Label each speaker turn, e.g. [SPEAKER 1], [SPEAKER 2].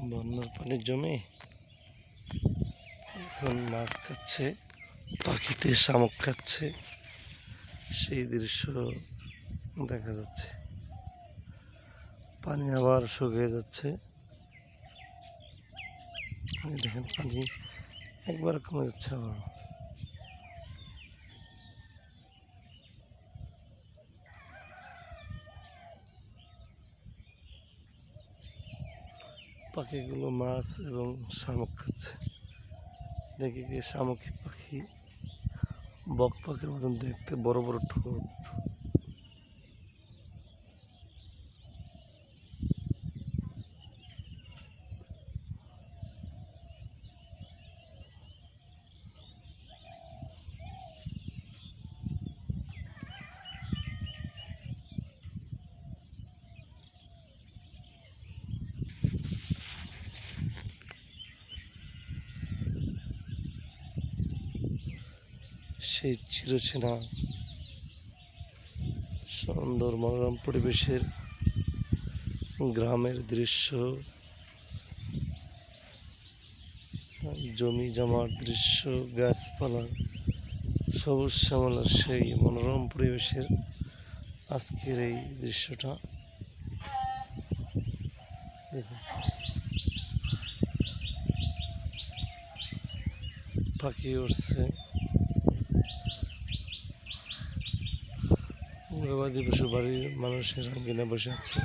[SPEAKER 1] বন্যার পানি জমে এখন মাছ খাচ্ছে, পাখিতে শামুক খাচ্ছে। সেই দৃশ্য দেখা যাচ্ছে। পানি আবার শুকিয়ে যাচ্ছে। দেখেন পানি একবার কমে যাচ্ছে আবার পাখিগুলো মাছ এবং শামুক খাচ্ছে। দেখি কি শামুকি পাখি বক পাখির মতন দেখতে, বড় বড় ঠোঁট। সেই চিরচেনা সুন্দর মনোরম পরিবেশের গ্রামের দৃশ্য, জমি জমার দৃশ্য, গাছপালা, সবুজ শ্যামলার সেই মনোরম পরিবেশের আজকের এই দৃশ্যটা। পাখি উঠছে পশু বাড়ির মানুষের কিনে বসে আছে।